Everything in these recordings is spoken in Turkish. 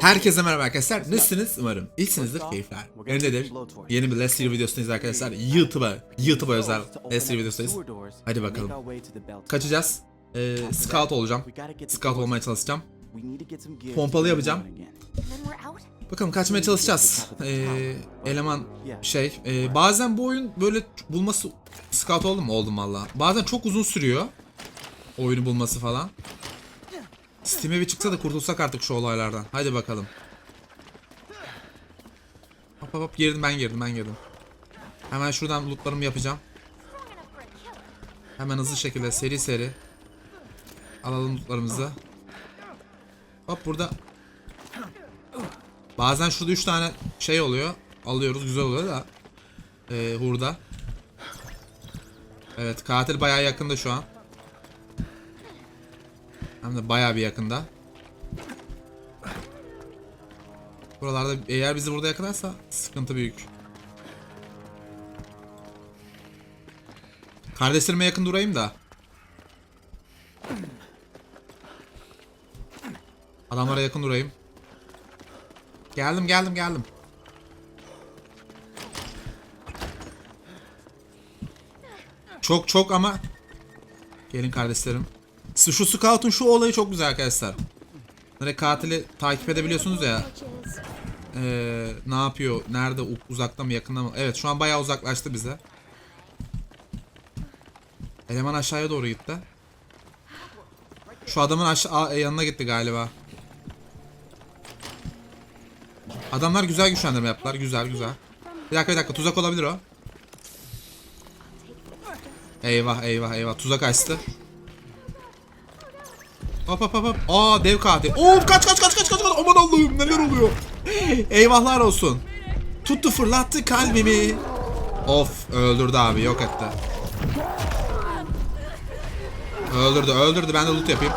Herkese merhaba arkadaşlar. Nasılsınız? Umarım iyisinizdir, keyifler. Yerindedir. Yeni bir Last Year videosundayız arkadaşlar. YouTube'a, YouTube'a özel Last Year videosundayız. Hadi bakalım. Kaçacağız. Ee, scout olacağım. Scout olmaya çalışacağım. Pompalı yapacağım. Bakalım kaçmaya çalışacağız. Ee, eleman şey. e, bazen bu oyun böyle bulması scout oldu mu? Oldum valla. Bazen çok uzun sürüyor. Oyunu bulması falan. Steam'e bir çıksa da kurtulsak artık şu olaylardan. Hadi bakalım. Hop hop hop girdim ben girdim ben girdim. Hemen şuradan lootlarımı yapacağım. Hemen hızlı şekilde seri seri. Alalım lootlarımızı. Hop burada. Bazen şurada 3 tane şey oluyor. Alıyoruz güzel oluyor da. Ee, hurda. Evet katil bayağı yakında şu an. Hem de bayağı bir yakında. Buralarda eğer bizi burada yakalarsa sıkıntı büyük. Kardeşlerime yakın durayım da. Adamlara yakın durayım. Geldim geldim geldim. Çok çok ama Gelin kardeşlerim. Şu Scout'un şu olayı çok güzel arkadaşlar. Böyle katili takip edebiliyorsunuz ya. Ee, ne yapıyor? Nerede? Uzakta mı? Yakında mı? Evet şu an bayağı uzaklaştı bize. Eleman aşağıya doğru gitti. Şu adamın aşağı yanına gitti galiba. Adamlar güzel güçlendirme yaptılar. Güzel güzel. Bir dakika bir dakika tuzak olabilir o. Eyvah eyvah eyvah tuzak açtı. Hop hop hop hop. Aa dev katil. Of kaç kaç kaç kaç kaç. kaç. Aman Allah'ım neler oluyor. Eyvahlar olsun. Tuttu fırlattı kalbimi. Of öldürdü abi yok etti. Öldürdü öldürdü ben de loot yapayım.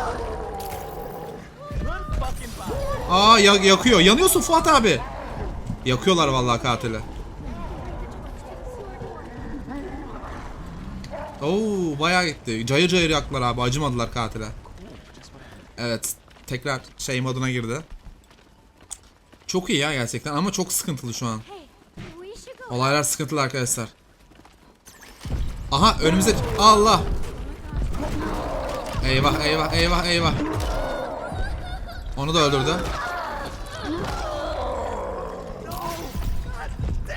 Aa ya- yakıyor. Yanıyorsun Fuat abi. Yakıyorlar vallahi katili. Oo bayağı gitti. Cayır cayır yaktılar abi. Acımadılar katile. Evet. Tekrar şey moduna girdi. Çok iyi ya gerçekten ama çok sıkıntılı şu an. Olaylar sıkıntılı arkadaşlar. Aha önümüze Allah. Eyvah eyvah eyvah eyvah. Onu da öldürdü.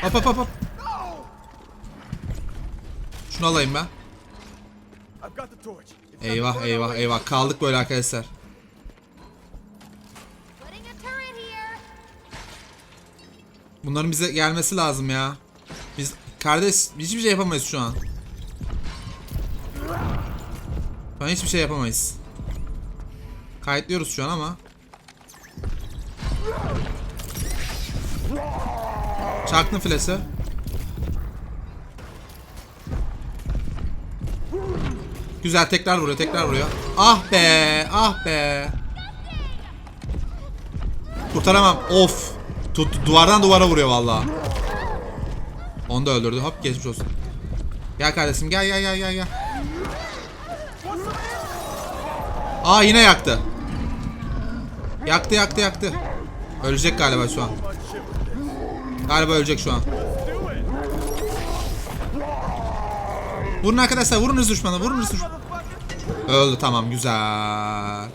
Hop hop hop hop. Şunu alayım ben. Eyvah eyvah eyvah kaldık böyle arkadaşlar. Bunların bize gelmesi lazım ya. Biz kardeş hiçbir şey yapamayız şu an. An hiçbir şey yapamayız. Kayıtlıyoruz şu an ama. Çaktım filesi. Güzel tekrar vuruyor tekrar vuruyor. Ah be ah be. Kurtaramam. Of. Tut, duvardan duvara vuruyor vallahi. Onu da öldürdü. Hop geçmiş olsun. Gel kardeşim gel gel gel gel gel. Aa yine yaktı. Yaktı yaktı yaktı. Ölecek galiba şu an. Galiba ölecek şu an. Vurun arkadaşlar vurun hız düşmanı vurun hız düşmanı. Öldü tamam güzel.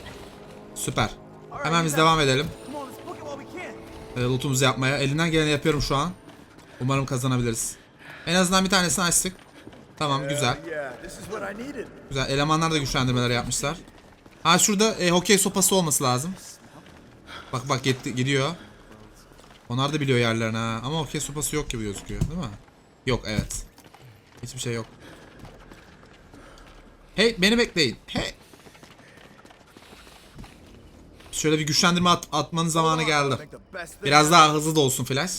Süper. Hemen biz devam edelim. E, lootumuzu yapmaya. Elinden geleni yapıyorum şu an. Umarım kazanabiliriz. En azından bir tanesini açtık. Tamam güzel. Güzel. Elemanlar da güçlendirmeler yapmışlar. Ha şurada e, hokey sopası olması lazım. Bak bak gitti, gidiyor. Onlar da biliyor yerlerini ha. Ama hokey sopası yok gibi gözüküyor değil mi? Yok evet. Hiçbir şey yok. Hey beni bekleyin. Hey. Şöyle bir güçlendirme at, atmanın zamanı geldi. Biraz daha hızlı da olsun flash.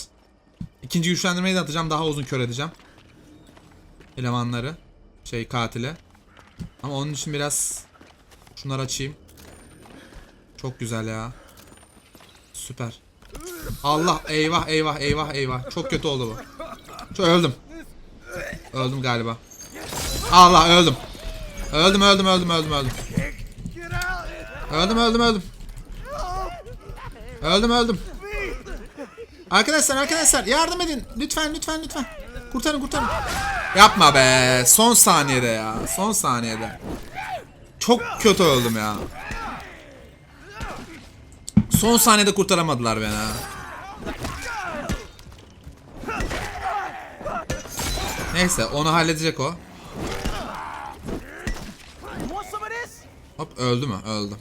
İkinci güçlendirmeyi de atacağım. Daha uzun kör edeceğim. Elemanları. Şey katile. Ama onun için biraz şunları açayım. Çok güzel ya. Süper. Allah eyvah eyvah eyvah eyvah. Çok kötü oldu bu. Çok öldüm. Öldüm galiba. Allah öldüm. Öldüm öldüm öldüm öldüm öldüm. Öldüm öldüm öldüm. Öldüm öldüm. Arkadaşlar arkadaşlar yardım edin. Lütfen lütfen lütfen. Kurtarın kurtarın. Yapma be. Son saniyede ya. Son saniyede. Çok kötü öldüm ya. Son saniyede kurtaramadılar beni ha. Neyse onu halledecek o. Hop öldü mü? Öldü.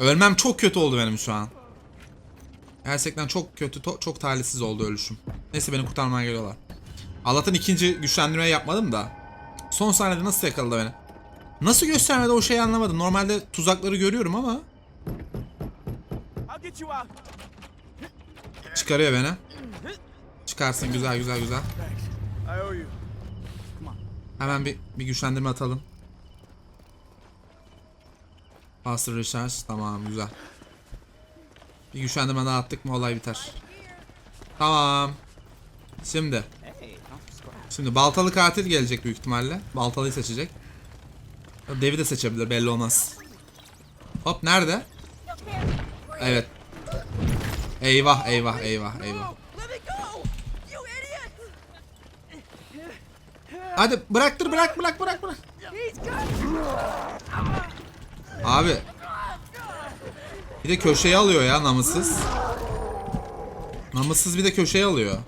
Ölmem çok kötü oldu benim şu an. Gerçekten çok kötü, çok talihsiz oldu ölüşüm. Neyse beni kurtarmaya geliyorlar. Allah'tan ikinci güçlendirmeyi yapmadım da. Son saniyede nasıl yakaladı beni? Nasıl göstermedi o şeyi anlamadım. Normalde tuzakları görüyorum ama çıkarıyor beni. Çıkarsın güzel güzel güzel. Hemen bir, bir güçlendirme atalım. Faster recharge. Tamam güzel. Bir güçlendirme attık mı olay biter. Tamam. Şimdi. Şimdi baltalı katil gelecek büyük ihtimalle. Baltalıyı seçecek. Devi de seçebilir belli olmaz. Hop nerede? Evet. Eyvah eyvah eyvah eyvah. Hadi bıraktır bırak bırak bırak bırak. Abi. Bir de köşeye alıyor ya namussuz. Namussuz bir de köşeye alıyor.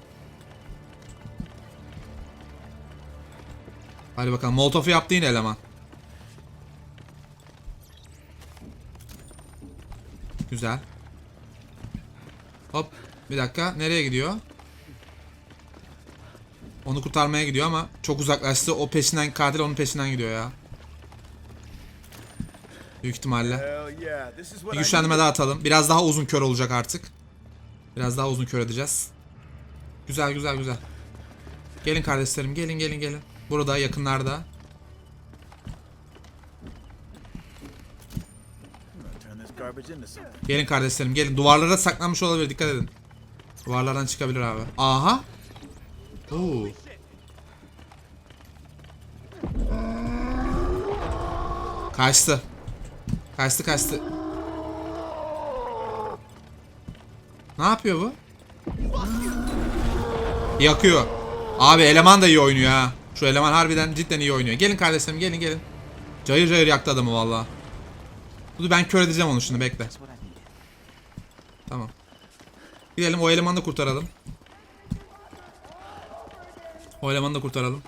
Hadi bakalım molotofu yaptı yine eleman. Güzel. Hop. Bir dakika. Nereye gidiyor? Onu kurtarmaya gidiyor ama çok uzaklaştı. O peşinden katil onun peşinden gidiyor ya. Büyük ihtimalle. Bir güçlendirme daha atalım. Biraz daha uzun kör olacak artık. Biraz daha uzun kör edeceğiz. Güzel güzel güzel. Gelin kardeşlerim gelin gelin gelin. Burada yakınlarda. Gelin kardeşlerim gelin. Duvarlara saklanmış olabilir dikkat edin. Duvarlardan çıkabilir abi. Aha. Oo. Kaçtı. Kaçtı kaçtı. Ne yapıyor bu? Yakıyor. Abi eleman da iyi oynuyor ha. Şu eleman harbiden cidden iyi oynuyor. Gelin kardeşlerim gelin gelin. Cayır cayır yaktı adamı valla. Dur ben kör edeceğim onu şimdi bekle. Tamam. Gidelim o elemanı da kurtaralım. O elemanı da kurtaralım.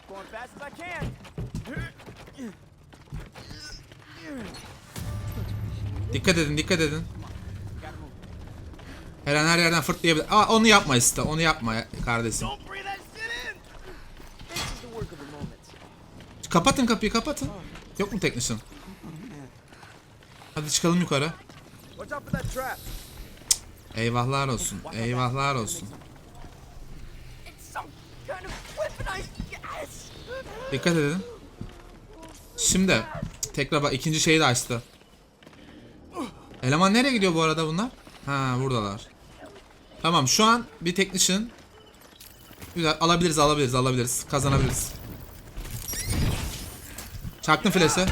Dikkat edin dikkat edin. Her an her yerden fırtlayabilir. Aa onu yapma işte onu yapma ya- kardeşim. Kapatın kapıyı kapatın. Yok mu technician? Hadi çıkalım yukarı. Eyvahlar olsun. Eyvahlar olsun. Dikkat edin. Şimdi tekrar bak ikinci şeyi de açtı. Eleman nereye gidiyor bu arada bunlar? Ha buradalar. Tamam şu an bir technician Güzel alabiliriz alabiliriz alabiliriz kazanabiliriz. Çaktım flash'ı.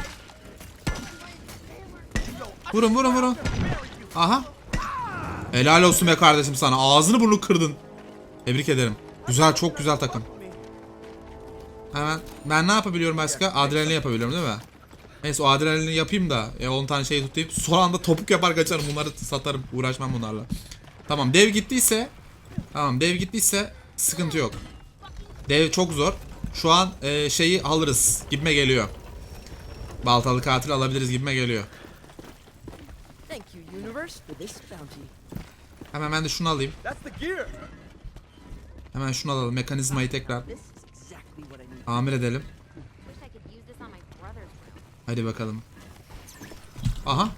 Vurun vurun vurun. Aha. Helal olsun be kardeşim sana. Ağzını burnunu kırdın. Tebrik ederim. Güzel çok güzel takım. Hemen ben ne yapabiliyorum başka? Adrenalin yapabiliyorum değil mi? Neyse o adrenalini yapayım da e, 10 tane şey tutayım. Son anda topuk yapar kaçarım. Bunları satarım. Uğraşmam bunlarla. Tamam dev gittiyse Tamam dev gittiyse sıkıntı yok. Dev çok zor. Şu an e, şeyi alırız. Gibime geliyor. Baltalı katil alabiliriz gibime geliyor. Hemen ben de şunu alayım. Hemen şunu alalım. Mekanizmayı tekrar tamir edelim. Hadi bakalım. Aha.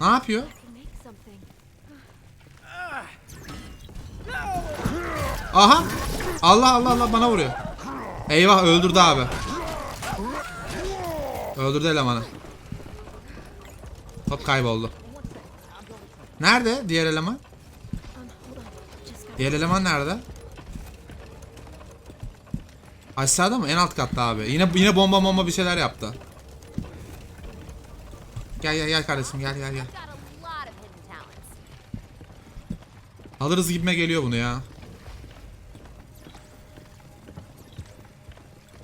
Ne yapıyor? Aha. Allah Allah Allah bana vuruyor. Eyvah öldürdü abi. Öldürdü elemanı. Hop kayboldu. Nerede diğer eleman? Diğer eleman nerede? Aşağıda mı? En alt katta abi. Yine yine bomba bomba bir şeyler yaptı. Gel gel gel kardeşim gel gel gel. Alırız gibime geliyor bunu ya.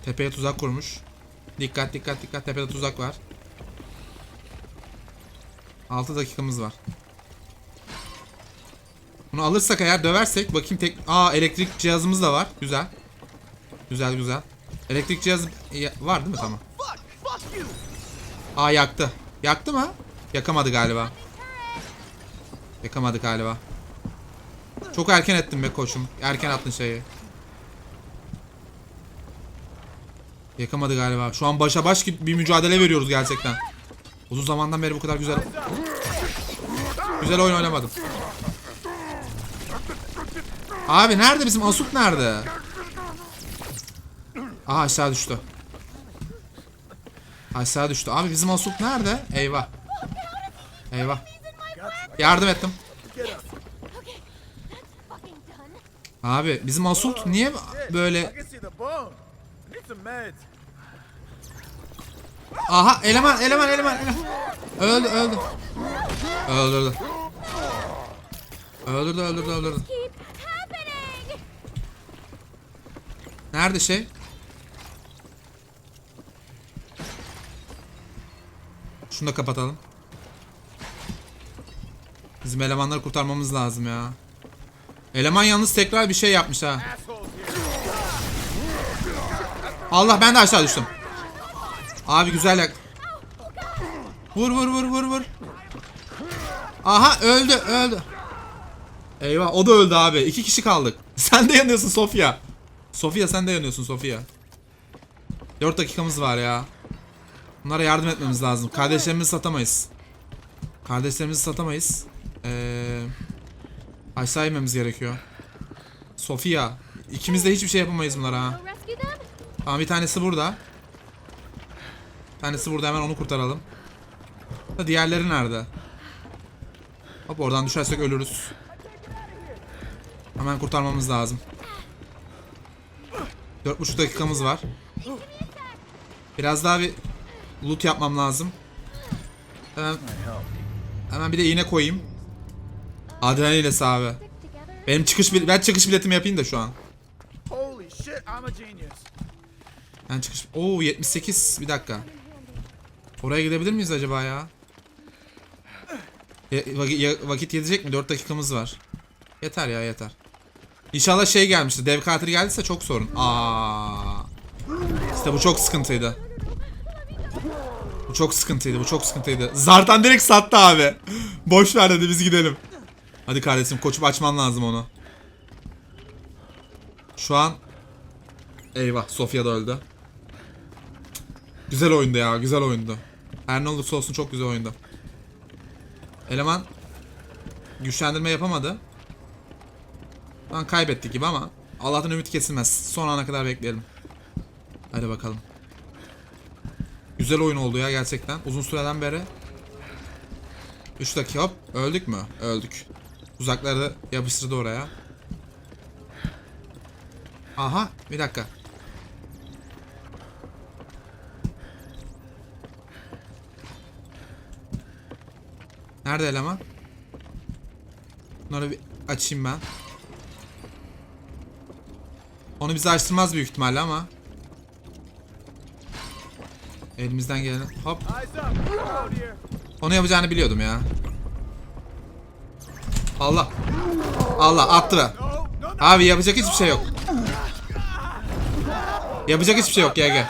Tepeye tuzak kurmuş. Dikkat dikkat dikkat tepede tuzak var. 6 dakikamız var. Bunu alırsak eğer döversek bakayım tek... Aa elektrik cihazımız da var. Güzel. Güzel güzel. Elektrik cihazı var değil mi? Tamam. Aa yaktı. Yaktı mı? Yakamadı galiba. Yakamadı galiba. Çok erken ettin be koçum. Erken attın şeyi. Yakamadı galiba. Şu an başa baş bir mücadele veriyoruz gerçekten. Uzun zamandan beri bu kadar güzel güzel oyun oynamadım. Abi nerede bizim Asuk nerede? Aha aşağı düştü. Aşağı düştü. Abi bizim Asuk nerede? Eyvah. Eyvah. Yardım ettim. Abi bizim Asult niye böyle... Aha eleman eleman eleman eleman. Öldü öldü. Öldürdü. Öldürdü öldürdü öldürdü. Nerede şey? Şunu da kapatalım. Bizim elemanları kurtarmamız lazım ya. Eleman yalnız tekrar bir şey yapmış ha. Allah ben de aşağı düştüm. Abi güzel yak. Vur vur vur vur vur. Aha öldü öldü. Eyvah o da öldü abi. İki kişi kaldık. Sen de yanıyorsun Sofya. Sofya sen de yanıyorsun Sofya. 4 dakikamız var ya. Bunlara yardım etmemiz lazım. Kardeşlerimizi satamayız. Kardeşlerimizi satamayız. Ee, aşağı inmemiz gerekiyor. Sofia. İkimiz de hiçbir şey yapamayız bunlara ha. Tamam bir tanesi burada. Bir tanesi burada hemen onu kurtaralım. Da diğerleri nerede? Hop oradan düşersek ölürüz. Hemen kurtarmamız lazım. 4,5 dakikamız var. Biraz daha bir loot yapmam lazım. Hemen, hemen bir de iğne koyayım. Adrenalin ilesi abi. Benim çıkış ben çıkış biletimi yapayım da şu an. Ben çıkış... Oo 78. Bir dakika. Oraya gidebilir miyiz acaba ya? Ya- vakit yetecek mi? 4 dakikamız var. Yeter ya yeter. İnşallah şey gelmişti. Dev katil geldiyse çok sorun. Aa. İşte bu çok sıkıntıydı. Bu çok sıkıntıydı. Bu çok sıkıntıydı. Zartan direkt sattı abi. Boş ver dedi biz gidelim. Hadi kardeşim koçup açman lazım onu. Şu an Eyvah Sofya da öldü. Güzel oyundu ya güzel oyundu. Her ne olursa olsun çok güzel oyundu. Eleman güçlendirme yapamadı. Lan kaybettik gibi ama Allah'tan ümit kesilmez. Son ana kadar bekleyelim. Hadi bakalım. Güzel oyun oldu ya gerçekten. Uzun süreden beri. 3 dakika hop öldük mü? Öldük. Uzakları da yapıştırdı oraya. Aha bir dakika. Nerede eleman? Bunları bir açayım ben. Onu bize açtırmaz büyük ihtimalle ama. Elimizden gelen hop. Onu yapacağını biliyordum ya. Allah. Allah attı no. Abi yapacak hiçbir şey yok. Yapacak hiçbir şey yok gel gel.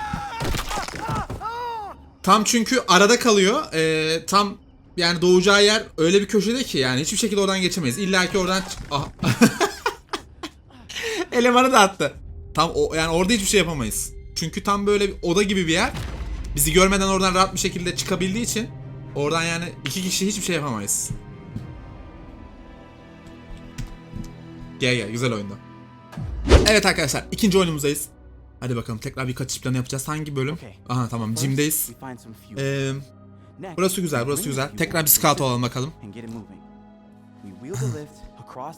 Tam çünkü arada kalıyor. Ee, tam yani doğacağı yer öyle bir köşede ki yani hiçbir şekilde oradan geçemeyiz. İlla ki oradan Aha. Elemanı da attı. Tam o yani orada hiçbir şey yapamayız. Çünkü tam böyle bir oda gibi bir yer. Bizi görmeden oradan rahat bir şekilde çıkabildiği için oradan yani iki kişi hiçbir şey yapamayız. Gel gel güzel oyundu. Evet arkadaşlar ikinci oyunumuzdayız. Hadi bakalım tekrar bir kaçış planı yapacağız. Hangi bölüm? Aha tamam Jim'deyiz. Ee, burası güzel burası güzel. Tekrar bir scout olalım bakalım.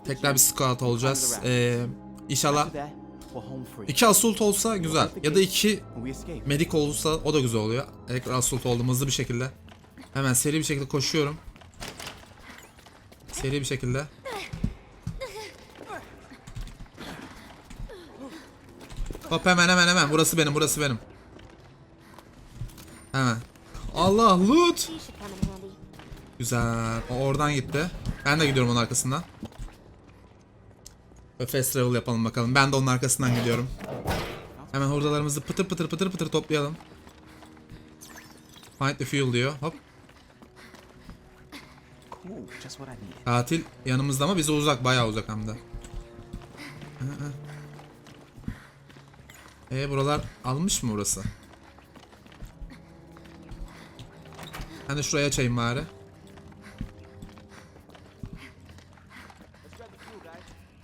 Tekrar bir scout olacağız. Ee, inşallah İki assault olsa güzel. Ya da iki medik olursa o da güzel oluyor. Tekrar assault oldum hızlı bir şekilde. Hemen seri bir şekilde koşuyorum. Seri bir şekilde. Hop hemen hemen hemen. Burası benim burası benim. Hemen. Allah loot. Güzel. O oradan gitti. Ben de gidiyorum onun arkasından. Fast travel yapalım bakalım. Ben de onun arkasından gidiyorum. Hemen hurdalarımızı pıtır pıtır pıtır pıtır toplayalım. Find the fuel diyor. Hop. Katil yanımızda ama bize uzak. Bayağı uzak hem de. E buralar almış mı burası? Ben de şuraya açayım bari.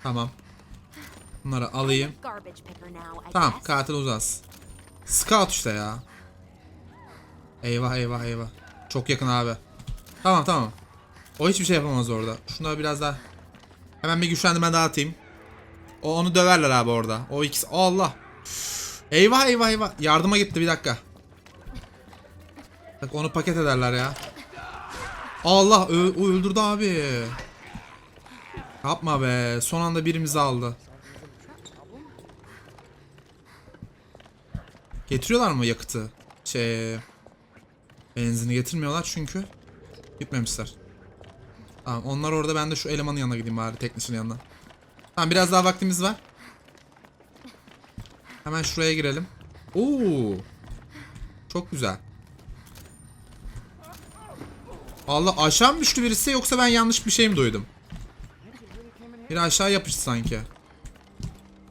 Tamam. Bunları alayım. Tamam katil uzas. Scout işte ya. Eyvah eyvah eyvah. Çok yakın abi. Tamam tamam. O hiçbir şey yapamaz orada. Şunları biraz daha. Hemen bir güçlendirme daha atayım. O onu döverler abi orada. O ikisi. Allah. Eyvah eyvah eyvah. Yardıma gitti bir dakika. Bak onu paket ederler ya. Allah öldürdü abi. Yapma be. Son anda birimizi aldı. Getiriyorlar mı yakıtı? Şey benzini getirmiyorlar çünkü gitmemişler. Tamam onlar orada ben de şu elemanın yanına gideyim bari teknisinin yanına. Tamam biraz daha vaktimiz var. Hemen şuraya girelim. Oo. Çok güzel. Allah aşağı mı düştü birisi yoksa ben yanlış bir şey mi duydum? Biri aşağı yapıştı sanki.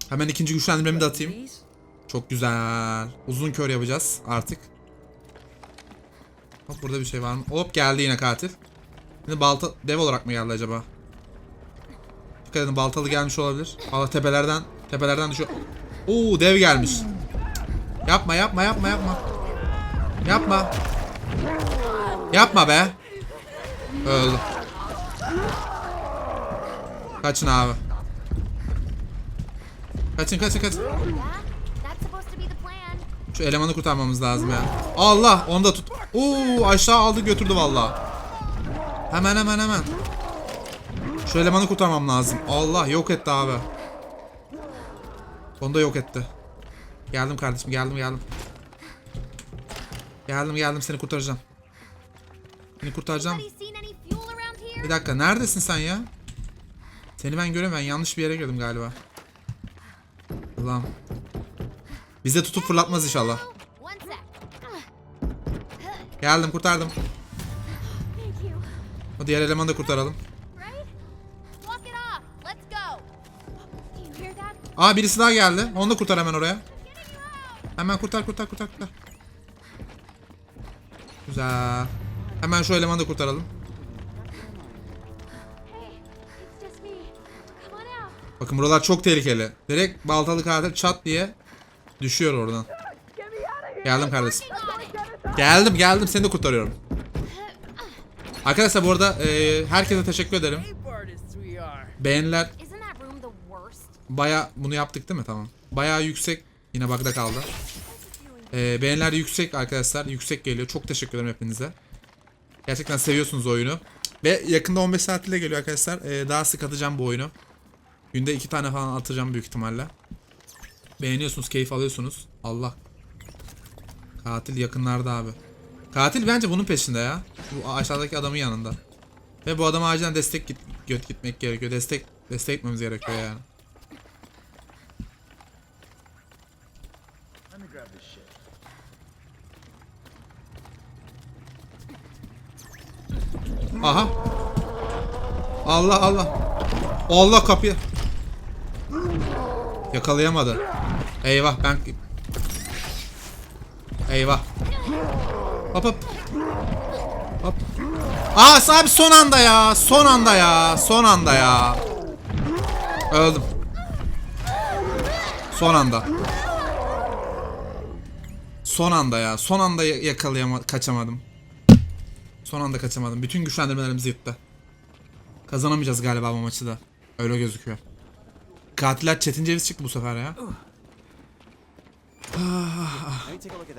Hemen ikinci güçlendirmemi de atayım. Çok güzel. Uzun kör yapacağız artık. Hop burada bir şey var mı? Hop geldi yine katil. Şimdi balta dev olarak mı geldi acaba? Dikkat edin baltalı gelmiş olabilir. Allah tepelerden tepelerden düşüyor. Oo dev gelmiş. Yapma yapma yapma yapma. Yapma. Yapma be. Öldü. Kaçın abi. Kaçın kaçın kaçın. Şu elemanı kurtarmamız lazım ya. Allah onu da tut. Oo aşağı aldı götürdü valla. Hemen hemen hemen. Şu elemanı kurtarmam lazım. Allah yok etti abi. Onu da yok etti. Geldim kardeşim geldim geldim. Geldim geldim seni kurtaracağım. Seni kurtaracağım. Bir dakika neredesin sen ya? Seni ben ben yanlış bir yere girdim galiba. Ulan. Bize tutup fırlatmaz inşallah. Geldim kurtardım. O diğer elemanı da kurtaralım. Aa birisi daha geldi. Onu da kurtar hemen oraya. Hemen kurtar kurtar kurtar kurtar. Güzel. Hemen şu elemanı da kurtaralım. Bakın buralar çok tehlikeli. Direkt baltalı katil çat diye düşüyor oradan. Geldim kardeşim. Geldim geldim seni de kurtarıyorum. Arkadaşlar bu arada e, herkese teşekkür ederim. Beğeniler baya bunu yaptık değil mi? Tamam. Baya yüksek. Yine bug'da kaldı. Ee, beğeniler yüksek arkadaşlar. Yüksek geliyor. Çok teşekkür ederim hepinize. Gerçekten seviyorsunuz oyunu. Ve yakında 15 saat ile geliyor arkadaşlar. Ee, daha sık atacağım bu oyunu. Günde 2 tane falan atacağım büyük ihtimalle. Beğeniyorsunuz, keyif alıyorsunuz. Allah. Katil yakınlarda abi. Katil bence bunun peşinde ya. Bu aşağıdaki adamın yanında. Ve bu adama acilen destek git, göt gitmek gerekiyor. Destek destek etmemiz gerekiyor yani. Aha. Allah Allah. Allah kapıyı. Yakalayamadı. Eyvah ben... Eyvah. Hop hop. Hop. Aa abi son anda ya. Son anda ya. Son anda ya. Öldüm. Son anda. Son anda ya. Son anda yakalayamadım. Kaçamadım. Son anda kaçamadım. Bütün güçlendirmelerimiz gitti. Kazanamayacağız galiba bu maçı da. Öyle gözüküyor. Katiller Çetin Ceviz çıktı bu sefer ya.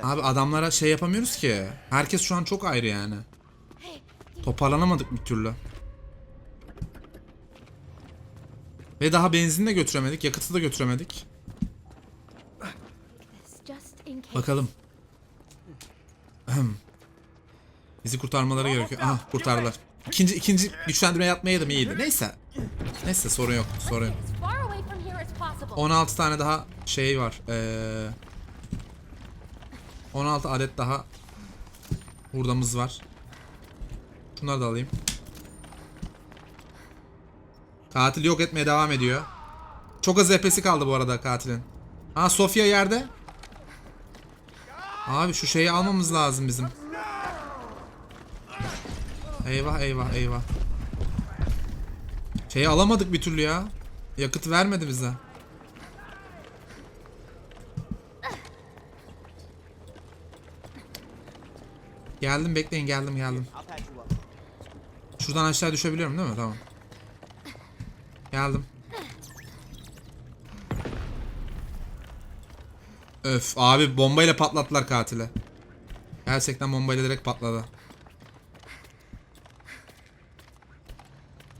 Abi adamlara şey yapamıyoruz ki. Herkes şu an çok ayrı yani. Toparlanamadık bir türlü. Ve daha benzin de götüremedik. Yakıtı da götüremedik. Bakalım. Bizi kurtarmaları gerekiyor. Aha kurtardılar. İkinci, ikinci güçlendirme yapmaya da iyiydi. Neyse. Neyse sorun yok. Sorun yok. As far away from here as possible. 16 tane daha şey var. Ee, 16 adet daha hurdamız var. Şunları da alayım. Katil yok etmeye devam ediyor. Çok az EP'si kaldı bu arada katilin. Ha Sofia yerde. Abi şu şeyi almamız lazım bizim. Eyvah eyvah eyvah. Şeyi alamadık bir türlü ya. Yakıt vermedi bize. Geldim bekleyin geldim geldim. Şuradan aşağı düşebiliyorum değil mi? Tamam. Geldim. Öf abi bombayla patlattılar katili. Gerçekten bombayla direkt patladı.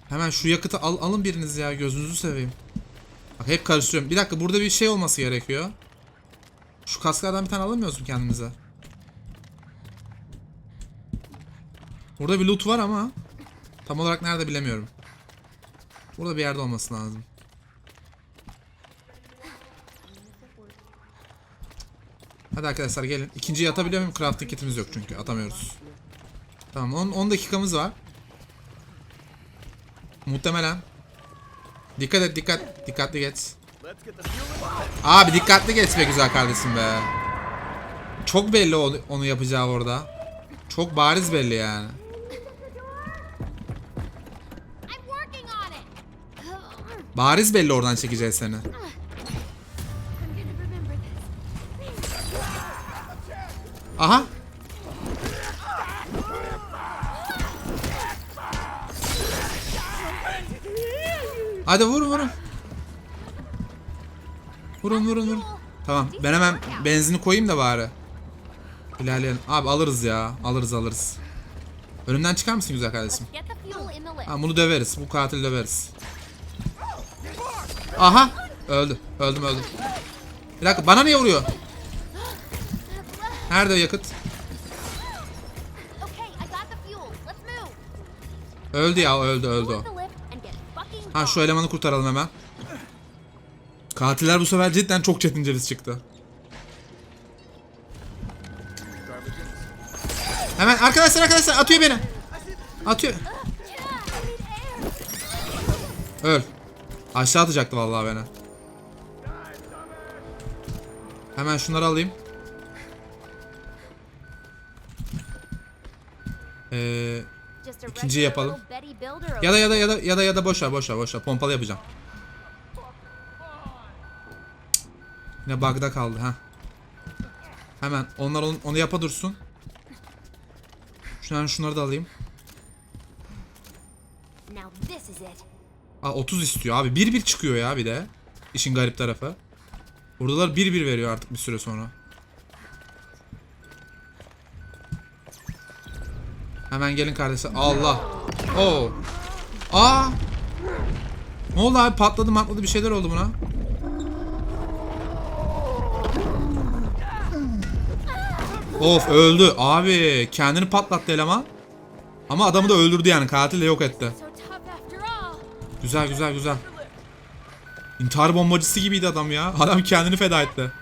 Hemen şu yakıtı al, alın biriniz ya gözünüzü seveyim. Bak hep karıştırıyorum. Bir dakika burada bir şey olması gerekiyor. Şu kasklardan bir tane alamıyoruz mu kendimize? Burada bir loot var ama tam olarak nerede bilemiyorum. Burada bir yerde olması lazım. Hadi arkadaşlar gelin. İkinciyi atabiliyor muyum? Crafting kitimiz yok çünkü. Atamıyoruz. Tamam 10, 10 dakikamız var. Muhtemelen. Dikkat et dikkat. Dikkatli geç. Abi dikkatli geç be güzel kardeşim be. Çok belli onu yapacağı orada. Çok bariz belli yani. Bariz belli oradan çekeceği seni. Aha. Hadi vurun vurun. Vurun vurun vurun. Tamam ben hemen benzini koyayım da bari. İlerleyelim. Abi alırız ya. Alırız alırız. Önümden çıkar mısın güzel kardeşim? Ha, bunu döveriz. Bu katili döveriz. Aha. Öldü. Öldüm öldüm. Bir dakika bana niye vuruyor? Nerede yakıt? Öldü ya öldü öldü o. Ha şu elemanı kurtaralım hemen. Katiller bu sefer cidden çok çetin ceviz çıktı. Hemen arkadaşlar arkadaşlar atıyor beni. Atıyor. Öl. Aşağı atacaktı vallahi beni. Hemen şunları alayım. Ee, İkinciyi yapalım. ya da ya da ya da ya da ya da boş ver boş ver boş ver pompalı yapacağım. Yine bug'da kaldı ha. Hemen onlar onu, onu yapa dursun. Şunları şunları da alayım. Now this is it. Aa 30 istiyor abi. 1-1 çıkıyor ya bir de. İşin garip tarafı. Buradalar 1-1 veriyor artık bir süre sonra. Hemen gelin kardeşler. Allah. Oo. Aa. Ne oldu abi? Patladı matladı bir şeyler oldu buna. Of öldü. Abi kendini patlattı eleman. Ama adamı da öldürdü yani. Katil de yok etti. Güzel güzel güzel. İntihar bombacısı gibiydi adam ya. Adam kendini feda etti.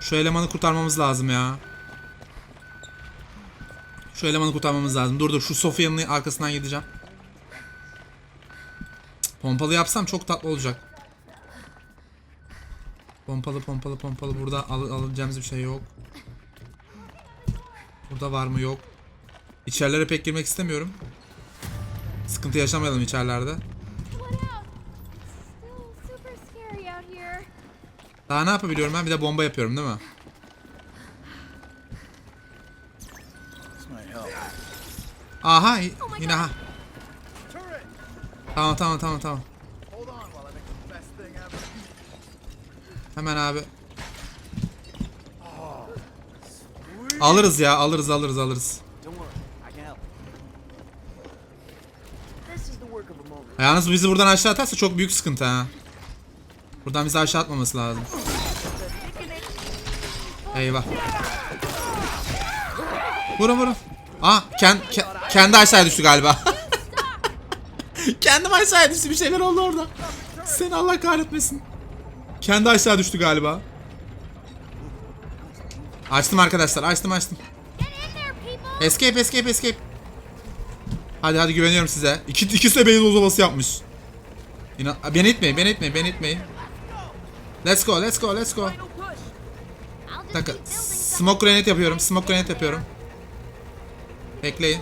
Şu elemanı kurtarmamız lazım ya. Şu elemanı kurtarmamız lazım. Dur dur şu Sofya'nın arkasından gideceğim. Cık, Pompalı yapsam çok tatlı olacak. Pompalı pompalı pompalı burada al alacağımız bir şey yok. Burada var mı yok. İçerilere pek girmek istemiyorum. Sıkıntı yaşamayalım içerilerde. Daha ne yapabiliyorum ben? Bir de bomba yapıyorum değil mi? Aha y- yine ha. Tamam tamam tamam tamam. Hemen abi. Alırız ya alırız alırız alırız. Yalnız bizi buradan aşağı atarsa çok büyük sıkıntı ha. Buradan bizi aşağı atmaması lazım. Eyvah. Vurun vurun. Aa kend, ke- kendi aşağı düştü galiba. Kendim aşağı düştü bir şeyler oldu orada. Seni Allah kahretmesin. Kendi aşağı düştü galiba. Açtım arkadaşlar açtım açtım. Escape escape escape. Hadi hadi güveniyorum size. İki, ikisi de beyin uzuvası yapmış. İnan beni itmeyin beni itmeyin beni itmeyin. Let's go let's go let's go. Just Dakika. Smoke grenade yapıyorum. Smoke grenade yapıyorum. Bekleyin.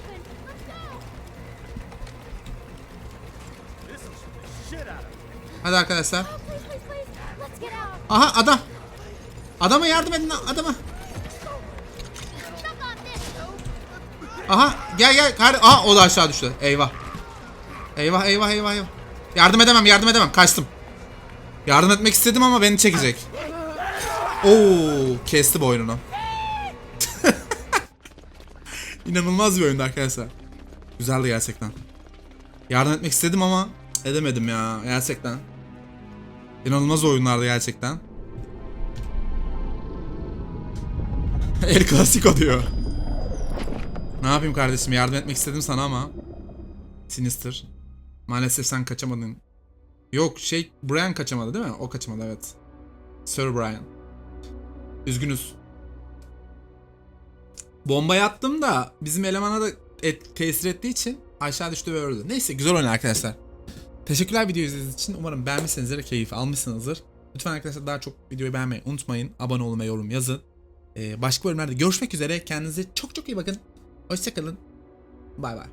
Hadi arkadaşlar. Aha adam. Adama yardım edin adama. Aha gel gel. Aha o da aşağı düştü. Eyvah. Eyvah eyvah eyvah eyvah. Yardım edemem yardım edemem. Kaçtım. Yardım etmek istedim ama beni çekecek. Oo, kesti boynunu. İnanılmaz bir oyundu arkadaşlar. Güzeldi gerçekten. Yardım etmek istedim ama edemedim ya gerçekten. İnanılmaz oyunlardı gerçekten. El Clasico diyor. Ne yapayım kardeşim yardım etmek istedim sana ama. Sinister. Maalesef sen kaçamadın. Yok şey Brian kaçamadı değil mi? O kaçamadı evet. Sir Brian. Üzgünüz. Bombayı attım da bizim elemana da et, tesir ettiği için aşağı düştü ve öldü. Neyse güzel oyun arkadaşlar. Teşekkürler video izlediğiniz için. Umarım beğenmişsinizdir, keyif almışsınızdır. Lütfen arkadaşlar daha çok videoyu beğenmeyi unutmayın. Abone ve yorum yazın. Ee, başka bölümlerde görüşmek üzere. Kendinize çok çok iyi bakın. Hoşçakalın. Bay bay.